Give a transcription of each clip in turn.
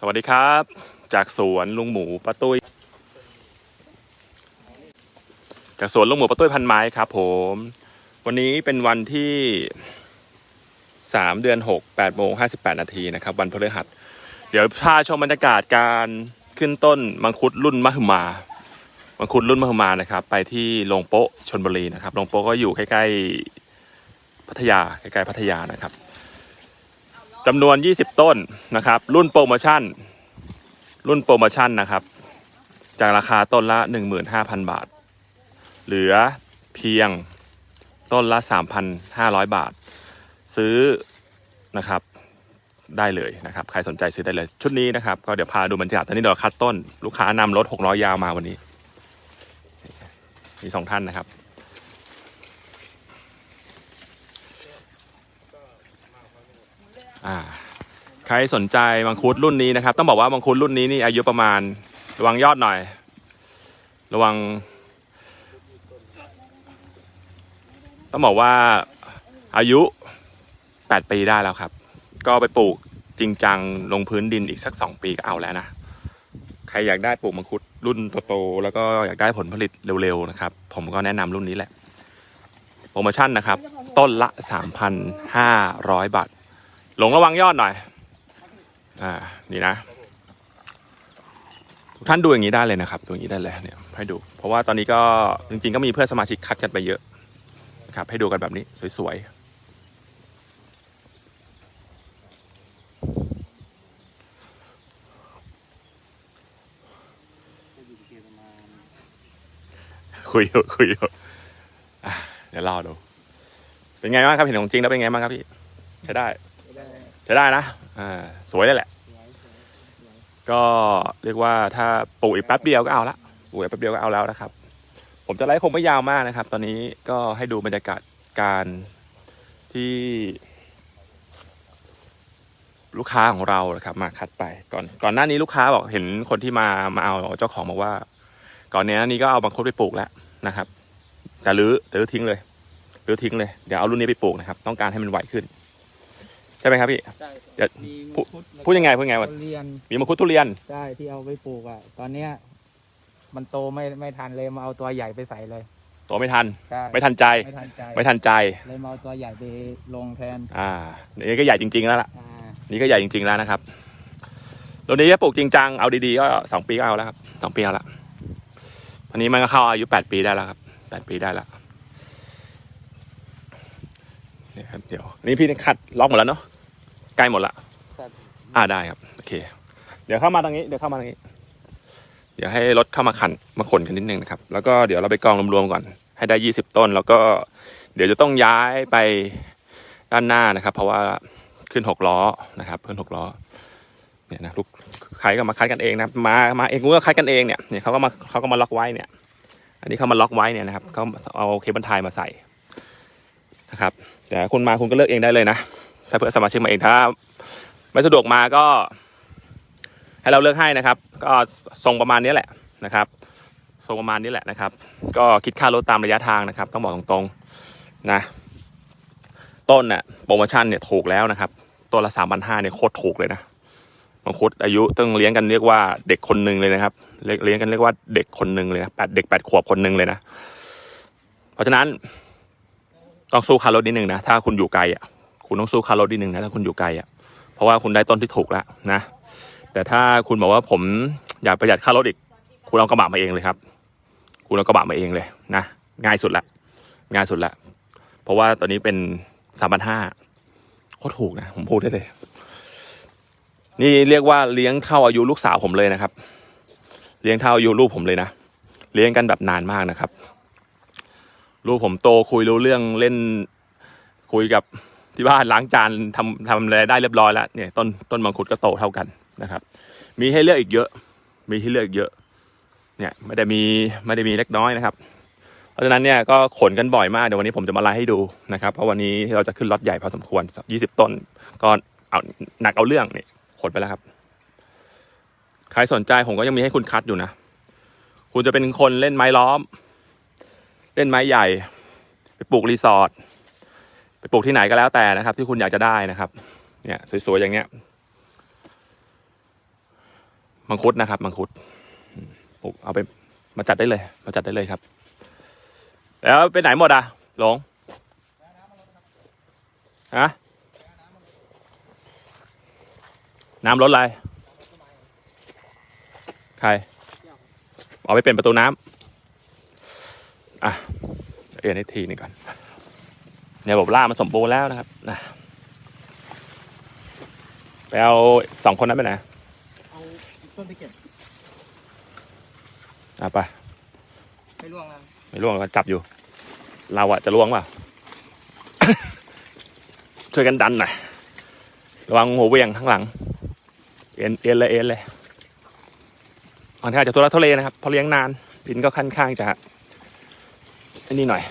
สวัสดีครับ จากสวนลุงหมูป้าตุ้ย จากสวนลุงหมูป้าตุ้ยพันไม้ครับผม วันนี้เป็นวันที่สามเดือนหกแปดโมงห้าสิบแปดนาทีนะครับ วันพฤหัส เดี๋ยวพาชมบรรยากาศการขึ้นต้นมังคุดรุ่นมหึมา มังคุดรุ่นมหึมานะครับ ไปที่โรงโป๊ะชนบุรีนะครับโรงโป๊ะก็อยู่ใกล้ๆพัทยาใกล้ๆพัทยานะครับ จำนวน 20 ต้นนะครับ รุ่นโปรโมชั่น รุ่นโปรโมชั่นนะครับ จากราคาต้นละ 15,000 บาท เหลือเพียงต้นละ 3,500 บาท ซื้อนะครับได้เลยนะครับ ใครสนใจซื้อได้เลย ชุดนี้นะครับ ก็เดี๋ยวพาดูบรรยากาศตอนนี้เราคัดต้น ลูกค้านำรถ600ยาวมาวันนี้ มีสองท่านนะครับ อ่าใครสนใจมังคุดรุ่นนี้นะครับ ต้องบอกว่ามังคุดรุ่นนี้นี่อายุประมาณระวังยอดหน่อย ระวัง ต้องบอกว่าอายุ 8 ปีได้แล้วครับ ก็ไปปลูกจริงจังลงพื้นดินอีกสัก 2 ปีก็เอาแล้วนะ ใครอยากได้ปลูกมังคุดรุ่นโตๆแล้วก็อยากได้ผลผลิตเร็วๆนะครับ ผมก็แนะนำรุ่นนี้แหละ โปรโมชั่นนะครับ ต้นละ 3,500 บาท หลงระวังยอดหน่อย อ่า นี่นะ ทุกท่านดูอย่างนี้ได้เลยนะครับ ดูอย่างนี้ได้เลยเนี่ย ให้ดู เพราะว่าตอนนี้ก็จริงๆ ก็มีเพื่อนสมาชิกคัดกันไปเยอะนะครับ ให้ดูกันแบบนี้สวยๆ คุยอยู่คุยอยู่อะเดี๋ยวรอดู เป็นไงบ้างครับเห็นของจริงแล้วเป็นไงบ้างครับพี่ ใช้ได้ ใช้ได้นะอ่าสวยเลยแหละ ก็เรียกว่าถ้าปลูกอีกแป๊บเดียวก็เอาละปลูกอีกแป๊บเดียวก็เอาแล้วนะครับ ผมจะไลฟ์คงไม่ยาวมากนะครับ ตอนนี้ก็ให้ดูบรรยากาศการที่ ลูกค้าของเรานะครับ มาคัดไปก่อนก่อนหน้านี้ลูกค้าบอกเห็นคนที่มามาเอาเจ้าของบอกว่า ก่อนเนี้ยนี้ก็เอาบางคนไปปลูกแล้วนะครับแต่รื้อแต่รื้อทิ้งเลยรื้อทิ้งเลยเดี๋ยวเอารุ่นนี้ไปปลูกนะครับ ต้องการให้มันไหวขึ้น ช่ไหมครับพี่ ใช่เดี๋ยวมีพูดมังคุดแล้วก็พูดยังไงพูดยังไงวะ ทุเรียนมีมังคุดทุเรียน ใช่ที่เอาไปปลูกอะ ตอนเนี้ยมันโตไม่ไม่ทันเลยมาเอาตัวใหญ่ไปใส่เลยโตไม่ทัน ใช่ไม่ทันใจ ไม่ทันใจไม่ทันใจ เลยมาเอาตัวใหญ่ไปลงแทนอ่า นี่ก็ใหญ่จริง ๆ แล้วล่ะ อ่านี่ก็ใหญ่จริง ๆ แล้วนะครับตัวนี้ถ้าปลูกจริงจัง เอาดีๆ ก็สองปีก็เอาแล้วครับสองปีเอาละอันนี้มันก็เข้าอายุแปดปีได้แล้วครับแปดปีได้แล้วนี่ครับเดี๋ยวนี่พี่คัดล็อกหมดแล้วเนาะ ใกล้หมดละครับอ่าได้ครับโอเค เดี๋ยวเข้ามาตรงนี้เดี๋ยวเข้ามาตรงนี้ เดี๋ยวให้รถเข้ามาขันมาขนกันนิดนึงนะครับ แล้วก็เดี๋ยวเราไปกองรวมๆก่อน ให้ได้ยี่สิบต้น แล้วก็ เดี๋ยวจะต้องย้ายไปด้านหน้านะครับ เพราะว่าขึ้นหกล้อนะครับขึ้นหกล้อเนี่ยนะลูกใครก็มาคัดกันเองนะครับมามาเองก็คัดกันเองเนี่ยเนี่ยเขาก็มาเขาก็มาล็อกไว้เนี่ย อันนี้เขามาล็อกไว้เนี่ยนะครับเขาเอาเคเบิลไทยมาใส่นะครับแต่คุณมาคุณก็เลือกเองได้เลยนะ ถ้าเพื่อสมาชิกมาเองถ้า ไม่สะดวกมาก็ ให้เราเลือกให้นะครับ ก็ทรงประมาณนี้แหละนะครับทรงประมาณนี้แหละนะครับ ก็คิดค่ารถตามระยะทางนะครับ ต้องบอกตรงๆนะต้นเนี่ยโปรโมชั่นเนี่ยถูกแล้วนะครับ ตัวละสามพันห้าเนี่ยโคตรถูกเลยนะมังคุดอายุต้องเลี้ยงกันเรียกว่าเด็กคนหนึ่งเลยนะครับ เลี้ยงเลี้ยงกันเรียกว่าเด็กคนหนึ่งเลยนะแปดเด็กแปดขวบคนหนึ่งเลยนะ เพราะฉะนั้นต้องสู้คารถนิดนึงนะ ถ้าคุณอยู่ไกลอะ คุณต้องสู้คารถนิดนึงนะถ้าคุณอยู่ไกลอะเพราะว่าคุณได้ต้นที่ถูกแล้วนะ แต่ถ้าคุณบอกว่าผมอยากประหยัดค่ารถอีก คุณเอากระบะมาเองเลยครับ คุณเอากระบะมาเองเลยนะง่ายสุดละง่ายสุดละเพราะว่าตอนนี้เป็นสามพันห้าโคตรถูกนะผมพูดได้เลย นี่เรียกว่าเลี้ยงเท่าอายุลูกสาวผมเลยนะครับ เลี้ยงเท่าอายุลูกผมเลยนะเลี้ยงกันแบบนานมากนะครับลูกผมโตคุยรู้เรื่องเล่นคุยกับ ที่บ้านล้างจานทำทำอะไรได้เรียบร้อยแล้วเนี่ยต้นต้นมังคุดก็โตเท่ากันนะครับ มีให้เลือกอีกเยอะ มีให้เลือกอีกเยอะ เนี่ยไม่ได้มีไม่ได้มีเล็กน้อยนะครับ เพราะฉะนั้นเนี่ยก็ขนกันบ่อยมากเดี๋ยววันนี้ผมจะมาไล่ให้ดูนะครับ เพราะวันนี้เราจะขึ้นรถใหญ่พอสมควร 20 ต้นก็เอาหนักเอาเรื่องนี่ขนไปแล้วครับใครสนใจผมก็ยังมีให้คุณคัดอยู่นะ คุณจะเป็นคนเล่นไม้ล้อม เล่นไม้ใหญ่ ไปปลูกรีสอร์ท ไปปลูกที่ไหนก็แล้วแต่นะครับ ที่คุณอยากจะได้นะครับ เนี่ยสวยๆอย่างเงี้ยมังคุดนะครับมังคุดปลูกเอาไปมาจัดได้เลย มาจัดได้เลยครับ แล้วไปไหนหมดอะหลงฮะน้ำลดอะไรใครเอาไปเป็นประตูน้ำอะเอ็นให้ทีหนึงก่อน เนี่ยบอกล่ามันสมบูรณ์แล้วนะครับนะไปเอาสองคนนั้นไปไหนเอาต้นไปเก็บอะไปไม่ร่วงแล้วไม่ล่วงก็จับอยู่ เราอะจะล่วงเปล่า ช่วยกันดันหน่อยระวังหัวเวียงข้างหลัง เอ็นเอ็นเลยเอ็นเลยอันนี้อาจจะตัวละเทะเลนะครับเพราะเลี้ยงนานดินก็ค่อนข้างจะอันนี้หน่อย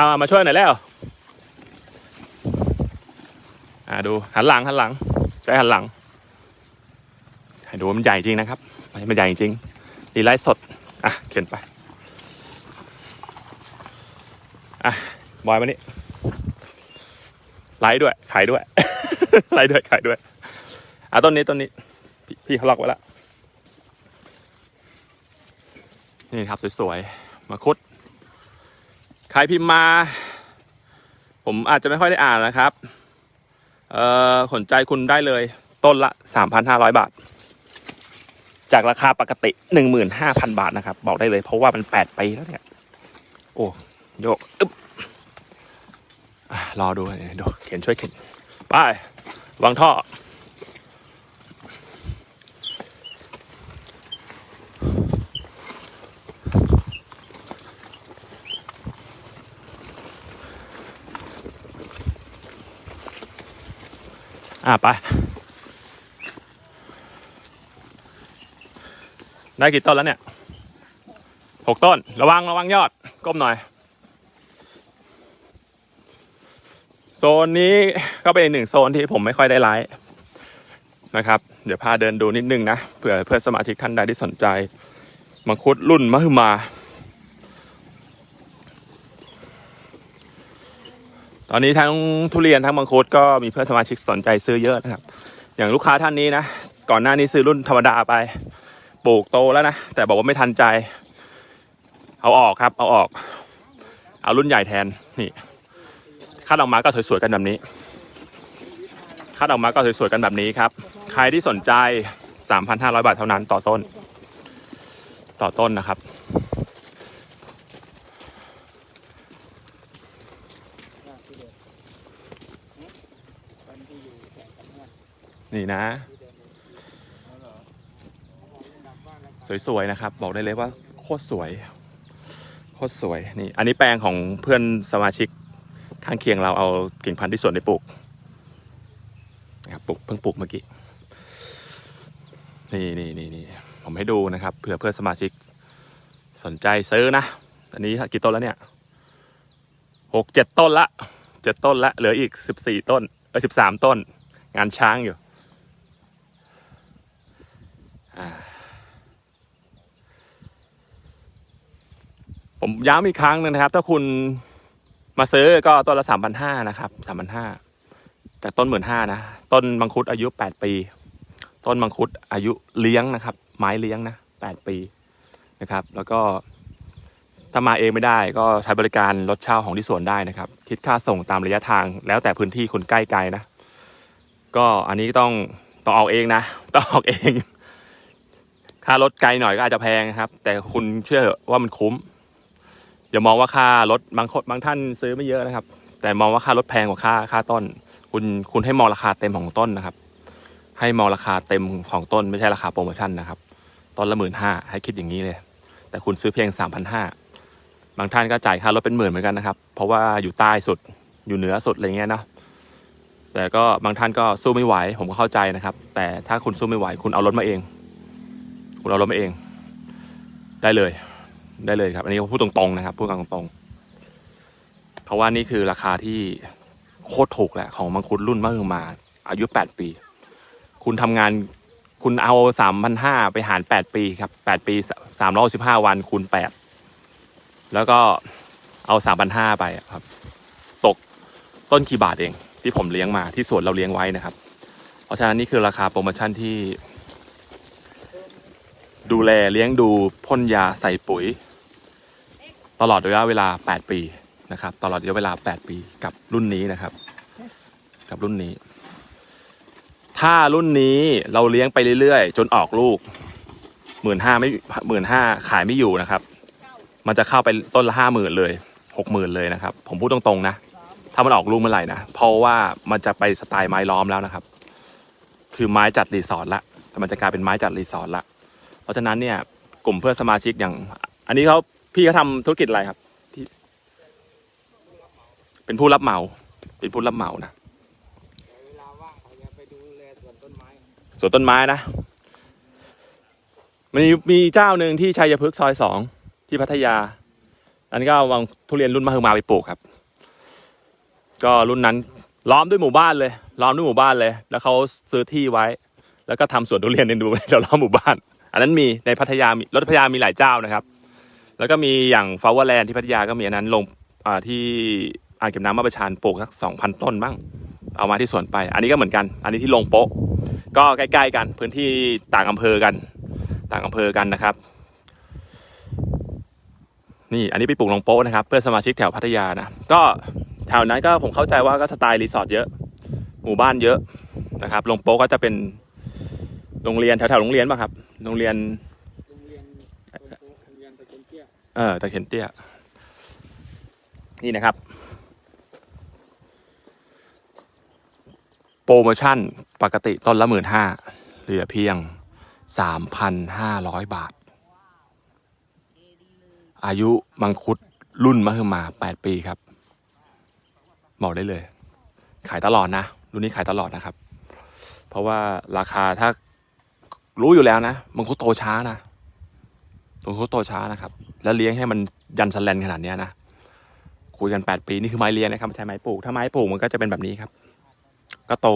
เอามาช่วยหน่อยแล้ว อ่าดูหันหลังหันหลังใช้หันหลังดูมันใหญ่จริงนะครับมันใหญ่จริงดีไลท์สด อะเข็นไป อะบอยมานี่ไลฟ์ด้วยขายด้วยไลฟ์ด้วยขายด้วย อะต้นนี้ต้นนี้ พี่พี่เขาล็อกไว้แล้วนี่ครับสวยๆมาคุด ใครพิมพ์มา ผมอาจจะไม่ค่อยได้อ่านนะครับเอ่อสนใจคุณได้เลย ต้นละ 3,500 บาท จากราคาปกติ 15,000 บาทนะครับ บอกได้เลย เพราะว่ามัน 8 ปีแล้วเนี่ย โอ้โยกอึ๊บรอดูเดี๋ยดูเข็นช่วยเข็น ไป วางท่อ อะไป ได้กี่ต้นแล้วเนี่ยหกต้น ระวังระวังยอด ก้มหน่อย โซนนี้ก็เป็นหนึ่งโซนที่ผมไม่ค่อยได้ไลฟ์นะครับ เดี๋ยวพาเดินดูนิดนึงนะเผื่อเพื่อนสมาชิกท่านใดที่สนใจ มังคุดรุ่นมหึมา ตอนนี้ทั้งทุเรียนทั้งมังคุดก็มีเพื่อนสมาชิกสนใจซื้อเยอะนะครับ อย่างลูกค้าท่านนี้นะ ก่อนหน้านี้ซื้อรุ่นธรรมดาไป ปลูกโตแล้วนะ แต่บอกว่าไม่ทันใจ เอาออกครับ เอาออก เอารุ่นใหญ่แทน นี่คัดออกมาก็สวยๆกันแบบนี้คัดออกมาก็สวยๆกันแบบนี้ครับ ใครที่สนใจ 3,500 บาทเท่านั้นต่อต้น ต่อต้นนะครับ นี่นะ สวยๆนะครับ บอกได้เลยว่าโคตรสวย โคตรสวยนี่ อันนี้แปลงของเพื่อนสมาชิกข้างเคียงเราเอากิ่งพันธุ์ที่สวนไปปลูกนะครับปลูกเพิ่งปลูกเมื่อกี้นี่นี่นี่นี่ผมให้ดูนะครับเผื่อเพื่อนสมาชิกสนใจซื้อนะ อันนี้กี่ต้นแล้วเนี่ยหกเจ็ดต้นละเจ็ดต้นละเหลืออีกสิบสี่ต้นเออสิบสามต้น งานช้างอยู่ ผมย้ำอีกครั้งหนึงนะครับ ถ้าคุณมาซื้อก็ต้นละสามพันห้านะครับสามพันห้าจากต้นหมื่นห้านะ ต้นมังคุดอายุแปดปี ต้นมังคุดอายุเลี้ยงนะครับ ไม้เลี้ยงนะแปดปีนะครับ แล้วก็ถ้ามาเองไม่ได้ก็ใช้บริการรถเช่าของที่สวนได้นะครับ คิดค่าส่งตามระยะทาง แล้วแต่พื้นที่คุณใกล้ไกลนะ ก็อันนี้ต้องต้องออกเองนะ ต้องออกเอง ค่ารถไกลหน่อยก็อาจจะแพงนะครับ แต่คุณเชื่อว่ามันคุ้มอย่ามองว่าค่ารถบางคนบางท่านซื้อไม่เยอะนะครับ แต่มองว่าค่ารถแพงกว่าค่าค่าต้น คุณคุณให้มองราคาเต็มของต้นนะครับ ให้มองราคาเต็มของต้นไม่ใช่ราคาโปรโมชั่นนะครับต้นละหมื่นห้าให้คิดอย่างนี้เลย แต่คุณซื้อเพียงสามพันห้าบางท่านก็จ่ายค่ารถเป็นหมื่นเหมือนกันนะครับ เพราะว่าอยู่ใต้สุดอยู่เหนือสุดอะไรเงี้ยนะแต่ก็บางท่านก็สู้ไม่ไหวผมก็เข้าใจนะครับ แต่ถ้าคุณสู้ไม่ไหวคุณเอารถมาเอง คุณเอารถมาเอง ได้เลย ได้เลยครับ อันนี้พูดตรงๆนะครับพูดกันตรงๆ เพราะว่านี่คือราคาที่โคตรถูกแหละของมังคุดรุ่นมะฮือมา อายุ 8 ปี คุณทำงานคุณเอา 3,500 ไปหาร 8 ปีครับ 8 ปี 315 วันคูณ 8 แล้วก็เอา 3,500 ไปครับ ตกต้นกี่บาทเอง ที่ผมเลี้ยงมาที่สวนเราเลี้ยงไว้นะครับ เพราะฉะนั้นนี่คือราคาโปรโมชั่นที่ ดูแลเลี้ยงดูพ่นยาใส่ปุ๋ย ตลอดระยะเวลา 8 ปีนะครับ ตลอดระยะเวลา 8 ปีกับรุ่นนี้นะครับ กับรุ่นนี้ ถ้ารุ่นนี้เราเลี้ยงไปเรื่อยๆ จนออกลูกหมื่นห้าไม่หมื่นห้าขายไม่อยู่นะครับ มันจะเข้าไปต้นละห้าหมื่นเลยหกหมื่นเลยนะครับ ผมพูดตรงๆนะ ถ้ามันออกลูกเมื่อไหร่นะ เพราะว่ามันจะไปสไตล์ไม้ล้อมแล้วนะครับ คือไม้จัดรีสอร์ทละแต่มันจะกลายเป็นไม้จัดรีสอร์ทละ ราะฉะนั้นเนี่ยกลุ่มเพื่อนสมาชิกอย่าง อันนี้เขาพี่เขาทำธุรกิจอะไรครับที่เป็นผู้รับเหมา เป็นผู้รับเหมานะเวลาว่างเขาจะไปดูแลสวนต้นไม้สวนต้นไม้นะมันมีมีเจ้าหนึ่งที่ชัยพฤกษ์ซอยสองที่พัทยา อันนี้ก็เอาวางทุเรียนรุ่นมหึมาไปปลูกครับ ก็รุ่นนั้นล้อมด้วยหมู่บ้านเลย ล้อมด้วยหมู่บ้านเลย แล้วเขาซื้อที่ไว้ แล้วก็ทำสวนทุเรียนในดูแถวรอบหมู่บ้าน อันนั้นมีในพัทยามีรถพัทยามีหลายเจ้านะครับ แล้วก็มีอย่างฟาวเวอร์แลนด์ที่พัทยาก็มีอันนั้นลงที่อ่างเก็บน้ำมาประชานปลูกสักสองพันต้นบ้างเอามาที่สวนไป อันนี้ก็เหมือนกัน อันนี้ที่ลงโป๊ะ ก็ใกล้ๆกันพื้นที่ต่างอำเภอกัน ต่างอำเภอกันนะครับ นี่อันนี้ไปปลูกลงโป๊ะนะครับ เพื่อสมาชิกแถวพัทยานะก็แถวนั้นก็ผมเข้าใจว่าก็สไตล์รีสอร์ทเยอะ หมู่บ้านเยอะนะครับ ลงโป๊ะก็จะเป็น โรงเรียนแถวๆโรงเรียนป่ะครับ โรงเรียนโรงเรียนโรงเรียนตะเคียนเตี้ยเออตะเคียนเตี้ย นี่นะครับ โปรโมชั่นปกติต้นละหมื่นห้าเหลือเพียงสามพันห้าร้อยบาท อายุมังคุดรุ่นมหึมาแปดปีครับบอกได้เลย ขายตลอดนะ รุ่นนี้ขายตลอดนะครับ เพราะว่าราคาถ้า รู้อยู่แล้วนะมังคุดโตช้านะมังคุดโตช้านะครับ แล้วเลี้ยงให้มันยันสแลนขนาดเนี้ยนะคุยกัน 8 ปีนี่คือไม้เลี้ยงนะครับใช่ไม้ปลูกถ้าไม้ปลูกมันก็จะเป็นแบบนี้ครับ ก็โต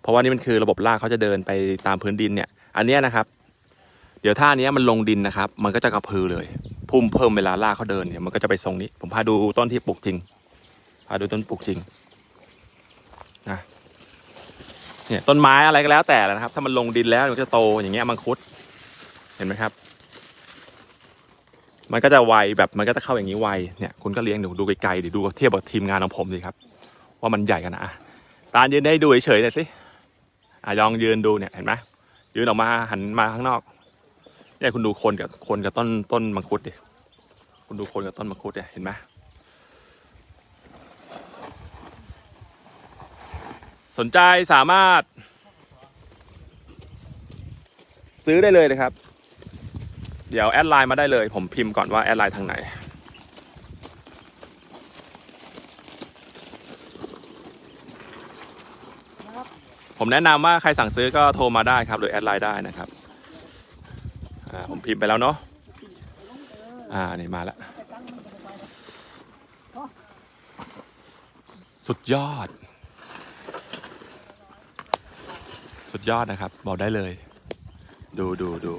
เพราะว่านี่มันคือระบบรากเขาจะเดินไปตามพื้นดินเนี่ย อันเนี้ยนะครับ เดี๋ยวถ้าอันนี้มันลงดินนะครับ มันก็จะกระพือเลยพุ่มเพิ่มเวลารากเขาเดินเนี่ยมันก็จะไปทรงนี้ ผมพาดูต้นที่ปลูกจริงพาดูต้นปลูกจริงนะ เนี่ยต้นไม้อะไรก็แล้วแต่แหละนะครับ ถ้ามันลงดินแล้วมันก็จะโตอย่างเงี้ยมังคุด เห็นไหมครับ มันก็จะไวแบบมันก็จะเข้าอย่างนี้ไวเนี่ยคุณก็เลี้ยงดูดูไกลๆดิดูเทียบกับทีมงานของผมสิครับ ว่ามันใหญ่กันนะตาลยืนให้ดูเฉยๆหน่อยสิอะลองยืนดูเนี่ยเห็นไหมยืนออกมาหันมาข้างนอกเนี่ยคุณดูคนกับคนกับต้นต้นมังคุดดิคุณดูคนกับต้นมังคุดเนี่ยเห็นไหม สนใจสามารถ ซื้อได้เลยนะครับ เดี๋ยวแอดไลน์มาได้เลย ผมพิมพ์ก่อนว่าแอดไลน์ทางไหน ผมแนะนำว่าใครสั่งซื้อก็โทรมาได้ครับ หรือแอดไลน์ได้นะครับอ่าผมพิมพ์ไปแล้วเนาะอ่านี่มาแล้วสุดยอด สุดยอดนะครับ บอกได้เลย ดูดูดู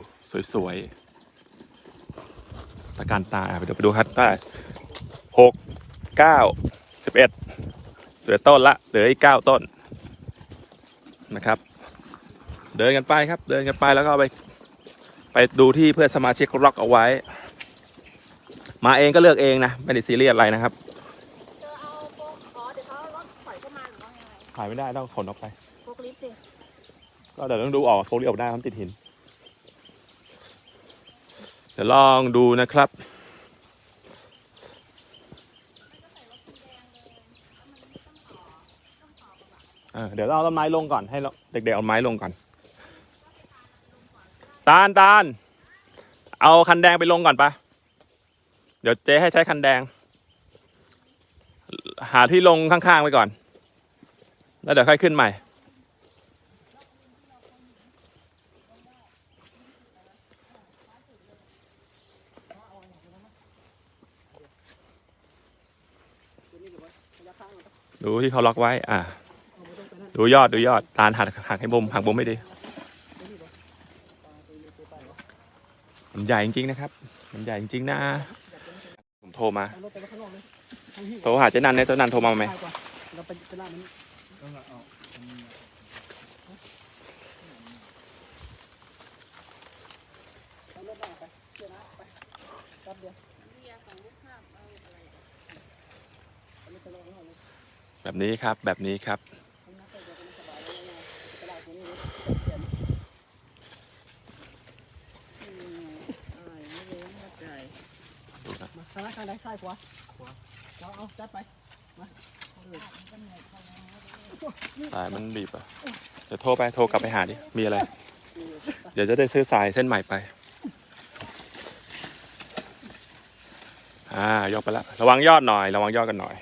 สวยๆตะการตาอะเดี๋ยวไปดูครับตาหกเก้าสิบเอ็ดเหลือต้นละเหลืออีกเก้าต้นนะครับ เดินกันไปครับ เดินกันไปแล้วก็ไป ไปดูที่เพื่อนสมาชิกเขาล็อกเอาไว้ มาเองก็เลือกเองนะไม่ได้ซีเรียสอะไรนะครับเจอเอาโฟกอ๋อเดี๋ยวเขาเอารถถอยเข้ามาหรือว่าไงขายไม่ได้ต้องขนออกไปโฟกลิฟต์สิ ก็เดี๋ยวต้องดูออกโฟลิออกได้มันติดหิน เดี๋ยวลองดูนะครับเดี๋ยวเราเอาไม้ลงก่อนให้เราเด็กๆเอาไม้ลงก่อน ตาลตาลเอาคันแดงไปลงก่อนปะเดี๋ยวเจ๊ให้ใช้คันแดง หาที่ลงข้างๆไปก่อน แล้วเดี๋ยวค่อยขึ้นใหม่ ดูที่เขาล็อกไว้ อะ ดูยอดดูยอด ตาหักหักให้บมหักบมไม่ดี มันใหญ่จริงๆนะครับ มันใหญ่จริงๆนะ ผมโทรมา โทรหาเจ๊นันเนี่ยเจ๊นันโทรมาไหมเดี๋ยว แบบนี้ครับแบบนี้ครับทางไหนทางไหนซ้ายขวาเราเอาจัดไปสายมันบีบอะ เดี๋ยวโทรไปโทรกลับไปหาดิ มีอะไร เดี๋ยวจะได้ซื้อสายเส้นใหม่ไป อ่ายกไปแล้วระวังยอดหน่อย ระวังยอดกันหน่อย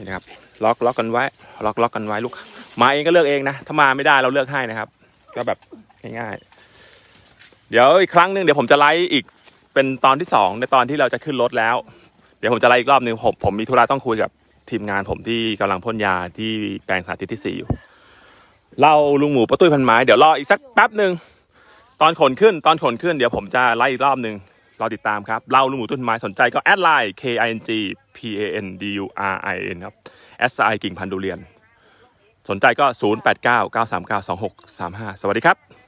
นี่นะครับ ล็อกล็อกกันไว้ ล็อกล็อกกันไว้ลูก มาเองก็เลือกเองนะ ถ้ามาไม่ได้เราเลือกให้นะครับ ก็แบบง่ายๆ เดี๋ยวอีกครั้งหนึ่งเดี๋ยวผมจะไลฟ์อีกเป็นตอนที่สองในตอนที่เราจะขึ้นรถแล้ว เดี๋ยวผมจะไลฟ์อีกรอบหนึ่งผมผมมีธุระต้องคุยกับทีมงานผมที่กำลังพ่นยาที่แปลงสาธิตที่สี่อยู่เล่าลุงหมูประตุ้ยพันไม้เดี๋ยวรออีกสักแป๊บหนึ่งตอนขนขึ้นตอนขนขึ้นเดี๋ยวผมจะไล่อีกรอบหนึ่ง รอติดตามครับ เล่าลุงหมูต้นไม้สนใจก็แอดไลน์ K I N G P A N D U R I N ครับ S I กิ่งพันดุเรียน สนใจก็ 0 8 9 9 3 9 2 6 3 5 สวัสดีครับ